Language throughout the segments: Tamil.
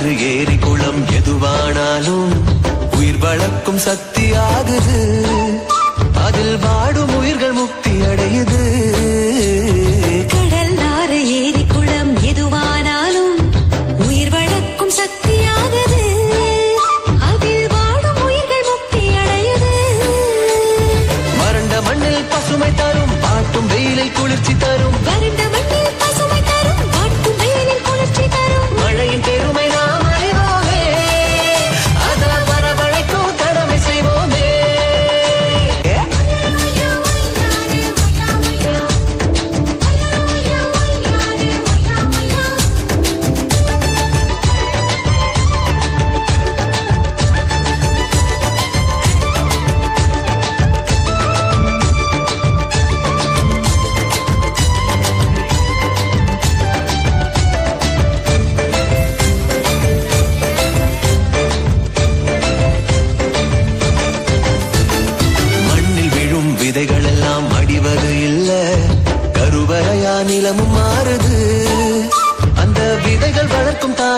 ஆறு ஏரி குளம் எதுவானாலும் உயிர் வளர்க்கும் சக்தி ஆகுது. அதில் வாடும் உயிர்கள் முக்தி அடையுது.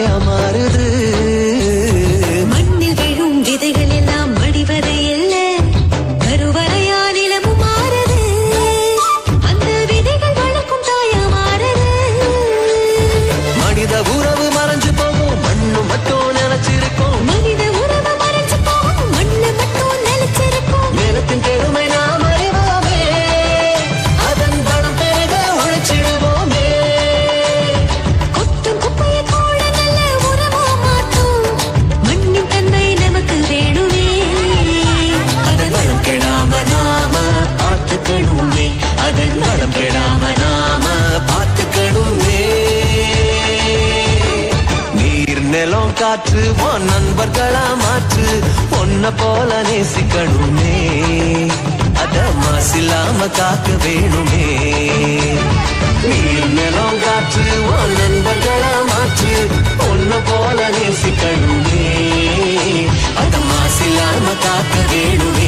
வளர்க்கும் தாயா காலம் கெடாம நாம பார்த்துக்கணுமே. நீர் நிலம் காற்று உன் நண்பர்களா மாற்று பொன்ன போல நேசிக்கணுமே. அத மாசில்லாம காக்க வேணுமே. நீர் நிலம் காற்று உன் நண்பர்களா மாற்று பொன்ன போல நேசிக்கணுமே. அத மாசில்லாம காக்க வேணுமே.